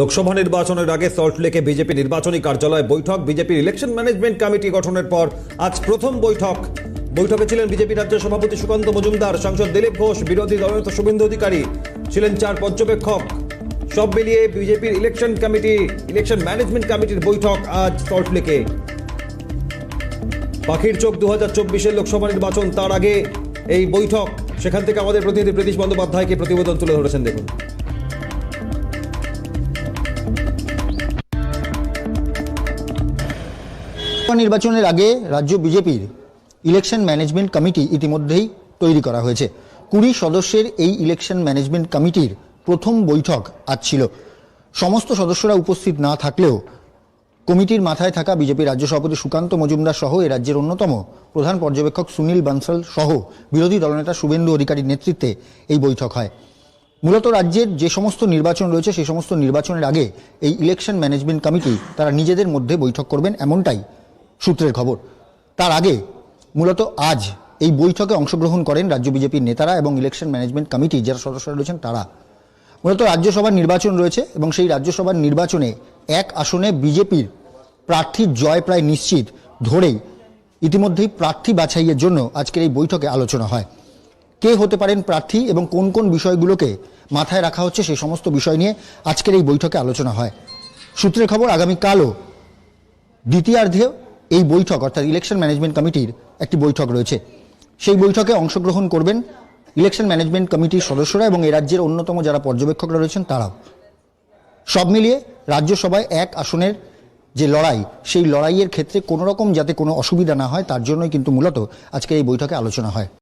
লোকসভা নির্বাচনের আগে সল্টলেকে বিজেপি নির্বাচনী কার্যালয়ে বৈঠক। বিজেপির ইলেকশন ম্যানেজমেন্ট কমিটি গঠনের পর আজ প্রথম বৈঠক। বৈঠকে ছিলেন বিজেপি রাজ্য সভাপতি সুকান্ত মজুমদার, সাংসদ দিলীপ ঘোষ, বিরোধী দলনেতা শুভেন্দু অধিকারী, ছিলেন চার পর্যবেক্ষক। সব মিলিয়ে বিজেপির ইলেকশন কমিটি, ইলেকশন ম্যানেজমেন্ট কমিটির বৈঠক আজ সল্টলেকে পাখির চোখ দু হাজার চব্বিশের লোকসভা নির্বাচন, তার আগে এই বৈঠক। সেখান থেকে আমাদের প্রতিনিধি প্রীতিশ বন্দ্যোপাধ্যায়কে প্রতিবেদন তুলে ধরেছেন দেখুন। লোকসভা নির্বাচনের আগে রাজ্য বিজেপির ইলেকশন ম্যানেজমেন্ট কমিটি ইতিমধ্যেই তৈরি করা হয়েছে। কুড়ি সদস্যের এই ইলেকশন ম্যানেজমেন্ট কমিটির প্রথম বৈঠক আজ ছিল। সমস্ত সদস্যরা উপস্থিত না থাকলেও কমিটির মাথায় থাকা বিজেপি রাজ্য সভাপতি সুকান্ত মজুমদার সহ এ রাজ্যের অন্যতম প্রধান পর্যবেক্ষক সুনীল বানসাল সহ বিরোধী দলনেতা শুভেন্দু অধিকারীর নেতৃত্বে এই বৈঠক হয়। মূলত রাজ্যের যে সমস্ত নির্বাচন রয়েছে সেই সমস্ত নির্বাচনের আগে এই ইলেকশন ম্যানেজমেন্ট কমিটি তারা নিজেদের মধ্যে বৈঠক করবেন এমনটাই সূত্রের খবর। তার আগে মূলত আজ এই বৈঠকে অংশগ্রহণ করেন রাজ্য বিজেপির নেতারা এবং ইলেকশন ম্যানেজমেন্ট কমিটি যারা সদস্যরা রয়েছেন তারা। মূলত রাজ্যসভার নির্বাচন রয়েছে এবং সেই রাজ্যসভার নির্বাচনে এক আসনে বিজেপির প্রার্থীর জয় প্রায় নিশ্চিত ধরেই ইতিমধ্যেই প্রার্থী বাছাইয়ের জন্য আজকের এই বৈঠকে আলোচনা হয়। কে হতে পারেন প্রার্থী এবং কোন কোন বিষয়গুলোকে মাথায় রাখা হচ্ছে সেই সমস্ত বিষয় নিয়ে আজকের এই বৈঠকে আলোচনা হয়। সূত্রের খবর, আগামীকালও দ্বিতীয়ার্ধে এই বৈঠক, অর্থাৎ ইলেকশন ম্যানেজমেন্ট কমিটির একটি বৈঠক রয়েছে। সেই বৈঠকে অংশগ্রহণ করবেন ইলেকশন ম্যানেজমেন্ট কমিটির সদস্যরা এবং এই রাজ্যের অন্যতম যারা পর্যবেক্ষকরা রয়েছেন, তারাও। সব মিলিয়ে রাজ্যসভায় এক আসনের যে লড়াই, সেই লড়াইয়ের ক্ষেত্রে কোনো রকম যাতে কোনো অসুবিধা না হয়, তার জন্যই কিন্তু মূলত আজকে এই বৈঠকে আলোচনা হয়।